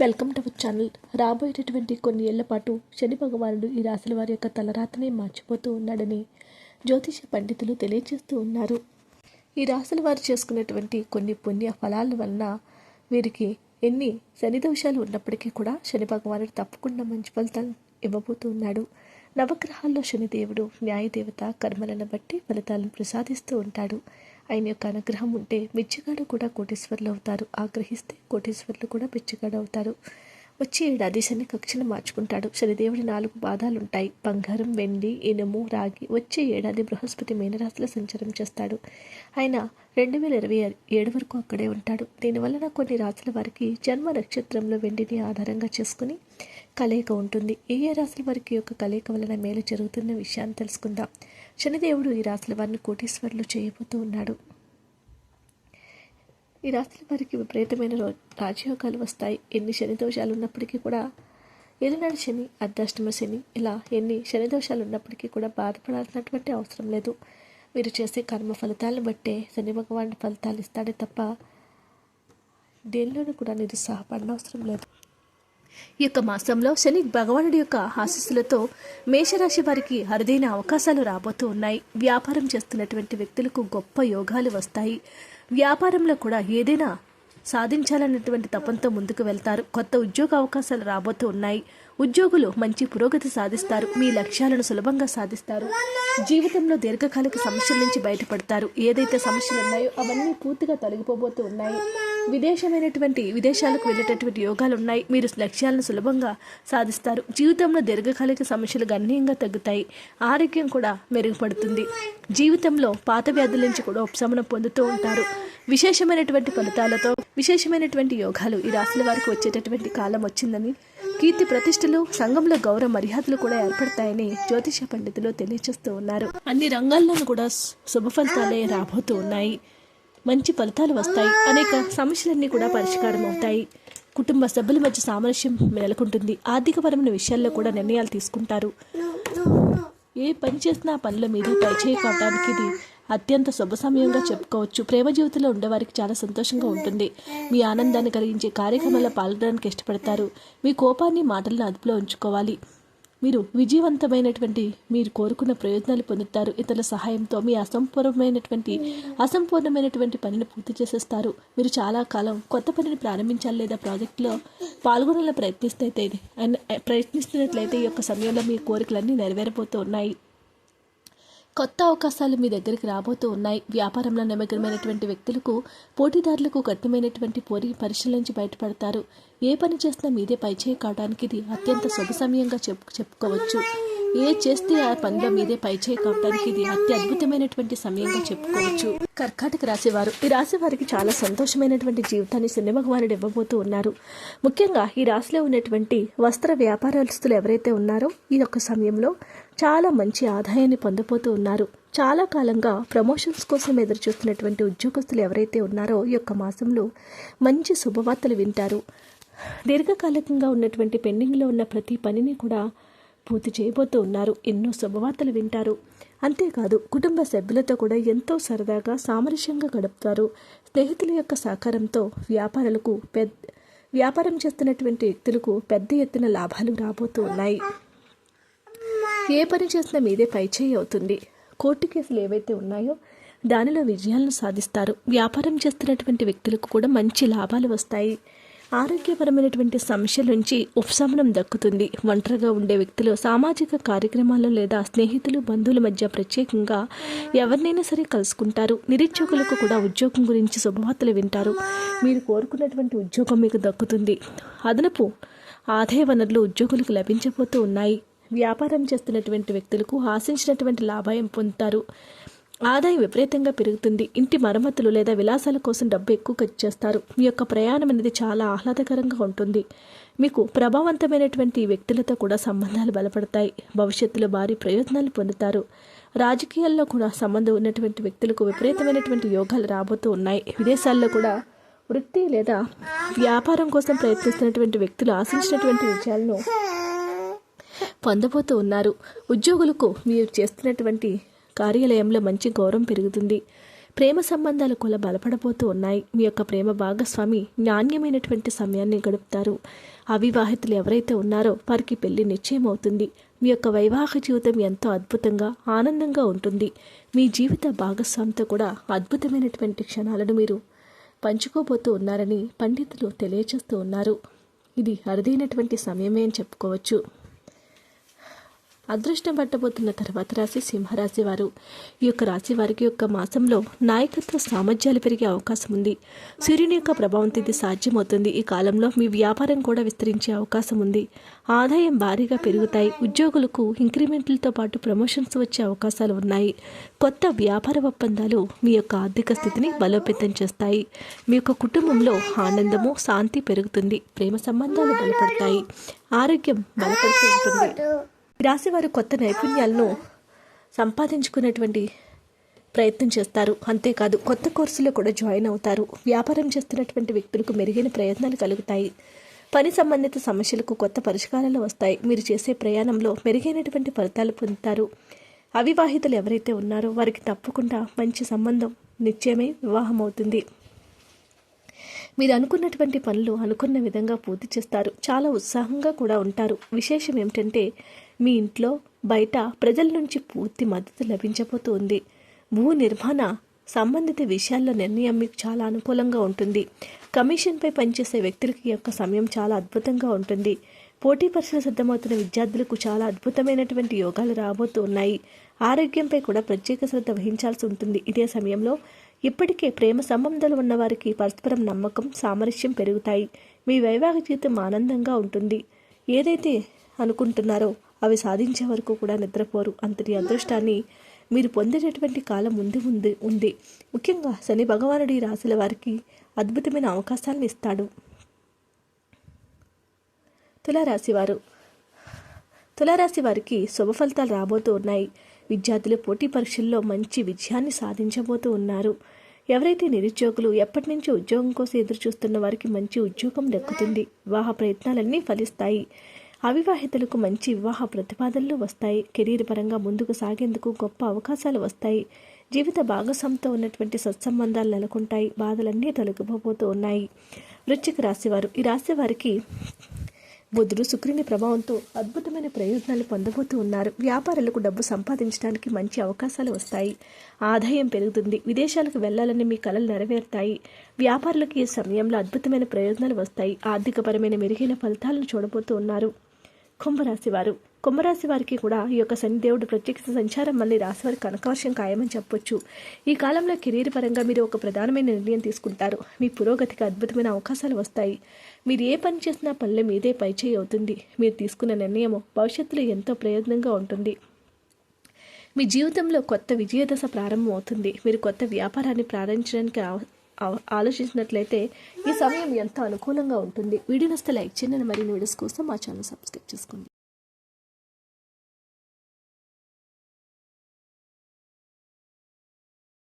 Welcome to our channel. రాబోయేటటువంటి కొన్ని ఏళ్ళ పాటు శని భగవానుడు ఈ రాశుల వారి యొక్క తలరాతనే మార్చిపోతూ ఉన్నాడని జ్యోతిష పండితులు తెలియజేస్తూ ఉన్నారు. ఈ రాశుల వారు చేసుకున్నటువంటి కొన్ని పుణ్య ఫలాల వలన వీరికి ఎన్ని శని దోషాలు ఉన్నప్పటికీ కూడా శని భగవానుడు తప్పకుండా మంచి ఫలితాలు ఇవ్వబోతూ ఉన్నాడు. నవగ్రహాల్లో శనిదేవుడు న్యాయదేవత కర్మలను బట్టి ఫలితాలను ప్రసాదిస్తూ ఉంటాడు. ఆయన యొక్క అనుగ్రహం ఉంటే మిచ్చిగాడు కూడా కోటేశ్వర్లు అవుతారు. ఆగ్రహిస్తే కోటేశ్వర్లు కూడా పిచ్చిగాడు అవుతారు. వచ్చే ఏడాది శని కక్షను మార్చుకుంటాడు. శనిదేవుడి నాలుగు బాధాలు ఉంటాయి బంగారం వెండి ఇనుము రాగి వచ్చే ఏడాది బృహస్పతి మీనరాశిలో సంచారం చేస్తాడు. ఆయన రెండు వేల ఇరవై ఏడు వరకు అక్కడే ఉంటాడు. దీనివలన కొన్ని రాశుల వారికి జన్మ నక్షత్రంలో వెండిని ఆధారంగా చేసుకుని కలయిక ఉంటుంది. ఏ ఏ రాశుల వారికి యొక్క కలయిక వలన మేలు జరుగుతున్న విషయాన్ని తెలుసుకుందాం. శనిదేవుడు ఈ రాశుల వారిని కోటీశ్వరులు చేయబోతూ ఉన్నాడు. ఈ రాత్రి వారికి విపరీతమైన రో రాజయోగాలు వస్తాయి. ఎన్ని శని దోషాలు ఉన్నప్పటికీ కూడా ఏలినాడు శని అర్ధాష్టమ శని ఇలా ఎన్ని శని దోషాలు ఉన్నప్పటికీ కూడా బాధపడాల్సినటువంటి అవసరం లేదు. మీరు చేసే కర్మ ఫలితాలను బట్టే శని భగవాన్ ఫలితాలు ఇస్తాడే తప్ప దేనిలోనూ కూడా నిరుత్సాహపడిన అవసరం లేదు. ఈ యొక్క మాసంలో శని భగవానుడి యొక్క ఆశీస్సులతో మేషరాశి వారికి అరుదైన అవకాశాలు రాబోతూ ఉన్నాయి. వ్యాపారం చేస్తున్నటువంటి వ్యక్తులకు గొప్ప యోగాలు వస్తాయి. వ్యాపారంలో కూడా ఏదైనా సాధించాలన్నటువంటి తపంతో ముందుకు వెళ్తారు. కొత్త ఉద్యోగ అవకాశాలు రాబోతూ ఉన్నాయి. ఉద్యోగులు మంచి పురోగతి సాధిస్తారు. మీ లక్ష్యాలను సులభంగా సాధిస్తారు. జీవితంలో దీర్ఘకాలిక సమస్యల నుంచి బయటపడతారు. ఏదైతే సమస్యలు ఉన్నాయో అవన్నీ పూర్తిగా తొలగిపోబోతూ ఉన్నాయి. విదేశమైనటువంటి విదేశాలకు వెళ్ళేటటువంటి యోగాలు ఉన్నాయి. మీరు లక్ష్యాలను సులభంగా సాధిస్తారు. జీవితంలో దీర్ఘకాలిక సమస్యలు గణనీయంగా తగ్గుతాయి. ఆరోగ్యం కూడా మెరుగుపడుతుంది. జీవితంలో పాత వ్యాధుల నుంచి కూడా ఉపశమనం పొందుతూ ఉంటారు. విశేషమైనటువంటి ఫలితాలతో విశేషమైనటువంటి యోగాలు ఈ రాశుల వారికి వచ్చేటటువంటి కాలం వచ్చిందని కీర్తి ప్రతిష్టలు సంఘంలో గౌరవ మర్యాదలు కూడా ఏర్పడతాయని జ్యోతిష పండితులు తెలియజేస్తూ ఉన్నారు. అన్ని రంగాల్లోనూ కూడా శుభ ఫలితాలే రాబోతూ ఉన్నాయి. మంచి ఫలితాలు వస్తాయి. అనేక సమస్యలన్నీ కూడా పరిష్కారం అవుతాయి. కుటుంబ సభ్యుల మధ్య సామరస్యం నెలకొంటుంది. ఆర్థికపరమైన విషయాల్లో కూడా నిర్ణయాలు తీసుకుంటారు. ఏ పని చేసినా పనుల మీద పైచేయి కావడానికి ఇది అత్యంత శుభ సమయంగా చెప్పుకోవచ్చు. ప్రేమ జీవితంలో ఉండేవారికి చాలా సంతోషంగా ఉంటుంది. మీ ఆనందాన్ని కలిగించే కార్యక్రమాల్లో పాల్గొనడానికి ఇష్టపడతారు. మీ కోపాన్ని మాటలను అదుపులో ఉంచుకోవాలి. మీరు విజయవంతమైనటువంటి మీరు కోరుకున్న ప్రయోజనాలు పొందుతారు. ఇతరుల సహాయంతో మీ అసంపూర్ణమైనటువంటి అసంపూర్ణమైనటువంటి పనిని పూర్తి చేసేస్తారు. మీరు చాలా కాలం కొత్త పనిని ప్రారంభించాలి లేదా ప్రాజెక్టులో పాల్గొనాలని ప్రయత్నిస్తే ప్రయత్నిస్తున్నట్లయితే ఈ యొక్క సమయంలో మీ కోరికలన్నీ నెరవేరబోతూ ఉన్నాయి. కొత్త అవకాశాలు మీ దగ్గరికి రాబోతూ ఉన్నాయి. వ్యాపారంలో నిమగ్నమైనటువంటి వ్యక్తులకు పోటీదారులకు కఠినమైనటువంటి పోరి పరిశీలించి బయటపడతారు. ఏ పని చేసినా మీదే పైచేయి కావడానికి ఇది అత్యంత శుభ సమయంగా చెప్పు చెప్పుకోవచ్చు. ఏ చేస్తే ఆ పనిలో మీదే పైచేయి కావడానికి ఇది అతి అద్భుతమైనటువంటి సమయంగా చెప్పుకోవచ్చు. కర్కాటక రాశివారు ఈ రాశి వారికి చాలా సంతోషమైనటువంటి జీవితాన్ని శని ఇవ్వబోతూ ఉన్నారు. ముఖ్యంగా ఈ రాశిలో ఉన్నటువంటి వస్త్ర వ్యాపారస్తులు ఎవరైతే ఉన్నారో ఈ యొక్క సమయంలో చాలా మంచి ఆదాయాన్ని పొందబోతూ ఉన్నారు. చాలా కాలంగా ప్రమోషన్స్ కోసం ఎదురు చూస్తున్నటువంటి ఉద్యోగస్తులు ఎవరైతే ఉన్నారో ఈ యొక్క మాసంలో మంచి శుభవార్తలు వింటారు. దీర్ఘకాలికంగా ఉన్నటువంటి పెండింగ్లో ఉన్న ప్రతి పనిని కూడా పూర్తి చేయబోతూ ఉన్నారు. ఎన్నో శుభవార్తలు వింటారు. అంతేకాదు కుటుంబ సభ్యులతో కూడా ఎంతో సరదాగా సామరస్యంగా గడుపుతారు. స్నేహితుల యొక్క సహకారంతో వ్యాపారులకు పెద్ద వ్యాపారం చేస్తున్నటువంటి వ్యక్తులకు పెద్ద ఎత్తున లాభాలు రాబోతూ ఉన్నాయి. ఏ పని చేసినా మీదే పైచేయి అవుతుంది. కోర్టు కేసులు ఏవైతే ఉన్నాయో దానిలో విజయాలను సాధిస్తారు. వ్యాపారం చేస్తున్నటువంటి వ్యక్తులకు కూడా మంచి లాభాలు వస్తాయి. ఆరోగ్యపరమైనటువంటి సమస్యల నుంచి ఉపశమనం దక్కుతుంది. ఒంటరిగా ఉండే వ్యక్తులు సామాజిక కార్యక్రమాల్లో లేదా స్నేహితులు బంధువుల మధ్య ప్రత్యేకంగా ఎవరినైనా సరే కలుసుకుంటారు. నిరుద్యోగులకు కూడా ఉద్యోగం గురించి శుభవార్తలు వింటారు. మీరు కోరుకున్నటువంటి ఉద్యోగం మీకు దక్కుతుంది. అదనపు ఆదాయ వనరులు ఉద్యోగులకు లభించబోతూ ఉన్నాయి. వ్యాపారం చేస్తున్నటువంటి వ్యక్తులకు ఆశించినటువంటి లాభాయం పొందుతారు. ఆదాయం విపరీతంగా పెరుగుతుంది. ఇంటి మరమ్మతులు లేదా విలాసాల కోసం డబ్బు ఎక్కువ ఖర్చు చేస్తారు. మీ యొక్క ప్రయాణం అనేది చాలా ఆహ్లాదకరంగా ఉంటుంది. మీకు ప్రభావవంతమైనటువంటి వ్యక్తులతో కూడా సంబంధాలు బలపడతాయి. భవిష్యత్తులో భారీ ప్రయోజనాలు పొందుతారు. రాజకీయాల్లో కూడా సంబంధం ఉన్నటువంటి వ్యక్తులకు విపరీతమైనటువంటి యోగాలు రాబోతూ ఉన్నాయి. విదేశాల్లో కూడా వృత్తి లేదా వ్యాపారం కోసం ప్రయత్నిస్తున్నటువంటి వ్యక్తులు ఆశించినటువంటి విజయాలను పొందబోతూ ఉన్నారు. ఉద్యోగులకు మీరు చేస్తున్నటువంటి కార్యాలయంలో మంచి గౌరవం పెరుగుతుంది. ప్రేమ సంబంధాలు కూడా బలపడబోతూ ఉన్నాయి. మీ యొక్క ప్రేమ భాగస్వామి నాణ్యమైనటువంటి సమయాన్ని గడుపుతారు. అవివాహితులు ఎవరైతే ఉన్నారో వారికి పెళ్ళి నిశ్చయం అవుతుంది మీ యొక్క వైవాహిక జీవితం ఎంతో అద్భుతంగా ఆనందంగా ఉంటుంది. మీ జీవిత భాగస్వామితో కూడా అద్భుతమైనటువంటి క్షణాలను మీరు పంచుకోబోతూ ఉన్నారని పండితులు తెలియచేస్తూ ఉన్నారు. ఇది అరుదైనటువంటి సమయమే అని చెప్పుకోవచ్చు. అదృష్టం పట్టబోతున్న తర్వాత రాశి సింహరాశి వారు. ఈ యొక్క రాశి వారికి యొక్క మాసంలో నాయకత్వ సామర్థ్యాలు పెరిగే అవకాశం ఉంది. సూర్యుని యొక్క ప్రభావం ఇది సాధ్యమవుతుంది. ఈ కాలంలో మీ వ్యాపారం కూడా విస్తరించే అవకాశం ఉంది. ఆదాయం భారీగా పెరుగుతాయి. ఉద్యోగులకు ఇంక్రిమెంట్లతో పాటు ప్రమోషన్స్ వచ్చే అవకాశాలు ఉన్నాయి. కొత్త వ్యాపార ఒప్పందాలు మీ యొక్క ఆర్థిక స్థితిని బలోపేతం చేస్తాయి. మీ యొక్క కుటుంబంలో ఆనందము శాంతి పెరుగుతుంది. ప్రేమ సంబంధాలు బలపడతాయి. ఆరోగ్యం బలపడుతూ ఉంటుంది. రాసేవారు కొత్త నైపుణ్యాలను సంపాదించుకునేటువంటి ప్రయత్నం చేస్తారు. అంతేకాదు కొత్త కోర్సులో కూడా జాయిన్ అవుతారు. వ్యాపారం చేస్తున్నటువంటి వ్యక్తులకు మెరుగైన ప్రయత్నాలు కలుగుతాయి. పని సంబంధిత సమస్యలకు కొత్త పరిష్కారాలు వస్తాయి. మీరు చేసే ప్రయాణంలో మెరుగైనటువంటి ఫలితాలు పొందుతారు. అవివాహితులు ఎవరైతే ఉన్నారో వారికి తప్పకుండా మంచి సంబంధం నిత్యమే వివాహం అవుతుంది మీరు అనుకున్నటువంటి పనులు అనుకున్న విధంగా పూర్తి చేస్తారు. చాలా ఉత్సాహంగా కూడా ఉంటారు. విశేషం ఏమిటంటే మీ ఇంట్లో బయట ప్రజల నుంచి పూర్తి మద్దతు లభించబోతోంది. భూ నిర్మాణ సంబంధిత విషయాల్లో నిర్ణయం మీకు చాలా అనుకూలంగా ఉంటుంది. కమిషన్పై పనిచేసే వ్యక్తులకి యొక్క సమయం చాలా అద్భుతంగా ఉంటుంది. పోటీ పరీక్షలు సిద్ధమవుతున్న విద్యార్థులకు చాలా అద్భుతమైనటువంటి యోగాలు రాబోతూ ఉన్నాయి ఆరోగ్యంపై కూడా ప్రత్యేక శ్రద్ధ వహించాల్సి ఉంటుంది. ఇదే సమయంలో ఇప్పటికే ప్రేమ సంబంధాలు ఉన్నవారికి పరస్పరం నమ్మకం సామరస్యం పెరుగుతాయి. మీ వైవాహిక జీవితం ఆనందంగా ఉంటుంది. ఏదైతే అనుకుంటున్నారో అవి సాధించే వరకు కూడా నిద్రపోరు. అంతటి అదృష్టాన్ని మీరు పొందేటటువంటి కాలం ముందు ఉంది ఉంది ముఖ్యంగా శని భగవానుడి రాశుల వారికి అద్భుతమైన అవకాశాలను ఇస్తాడు. తులారాశి వారు. తులారాశి వారికి శుభ ఫలితాలు రాబోతూ ఉన్నాయి. విద్యార్థులు పోటీ పరీక్షల్లో మంచి విజయాన్ని సాధించబోతూ ఉన్నారు. ఎవరైతే నిరుద్యోగులు ఎప్పటి నుంచి ఉద్యోగం కోసం ఎదురు చూస్తున్న వారికి మంచి ఉద్యోగం దక్కుతుంది. వివాహ ప్రయత్నాలన్నీ ఫలిస్తాయి. అవివాహితులకు మంచి వివాహ ప్రతిపాదనలు వస్తాయి. కెరీర్ పరంగా ముందుకు సాగేందుకు గొప్ప అవకాశాలు వస్తాయి. జీవిత భాగస్వామితో ఉన్నటువంటి సత్సంబంధాలు నెలకొంటాయి. బాధలన్నీ తొలగిపోతూ ఉన్నాయి. వృశ్చిక రాశివారు ఈ రాశి వారికి బుధుడు శుక్రుని ప్రభావంతో అద్భుతమైన ప్రయోజనాలు పొందబోతూ ఉన్నారు. వ్యాపారులకు డబ్బు సంపాదించడానికి మంచి అవకాశాలు వస్తాయి. ఆదాయం పెరుగుతుంది. విదేశాలకు వెళ్ళాలని మీ కలలు నెరవేరుతాయి. వ్యాపారులకు ఈ సమయంలో అద్భుతమైన ప్రయోజనాలు వస్తాయి. ఆర్థికపరమైన మెరుగైన ఫలితాలను చూడబోతూ ఉన్నారు. కుంభరాశి వారు. కుంభరాశి వారికి కూడా ఈ యొక్క శనిదేవుడు ప్రత్యక్ష సంచారం మళ్ళీ రాశి వారికి కనకవర్షం ఖాయమని చెప్పొచ్చు. ఈ కాలంలో కెరీర్ పరంగా మీరు ఒక ప్రధానమైన నిర్ణయం తీసుకుంటారు. మీ పురోగతికి అద్భుతమైన అవకాశాలు వస్తాయి. మీరు ఏ పని చేసినా పనులు మీదే పైచేయి అవుతుంది. మీరు తీసుకున్న నిర్ణయం భవిష్యత్తులో ఎంతో ప్రయోజనంగా ఉంటుంది. మీ జీవితంలో కొత్త విజయదశ ప్రారంభం అవుతుంది. మీరు కొత్త వ్యాపారాన్ని ప్రారంభించడానికి ఆలోచించినట్లయితే ఈ సమయం ఎంతో అనుకూలంగా ఉంటుంది. వీడియో నస్తే లైక్ చేయండి. మరిన్ని వీడియోస్ కోసం మా ఛానల్ సబ్స్క్రైబ్ చేసుకోండి.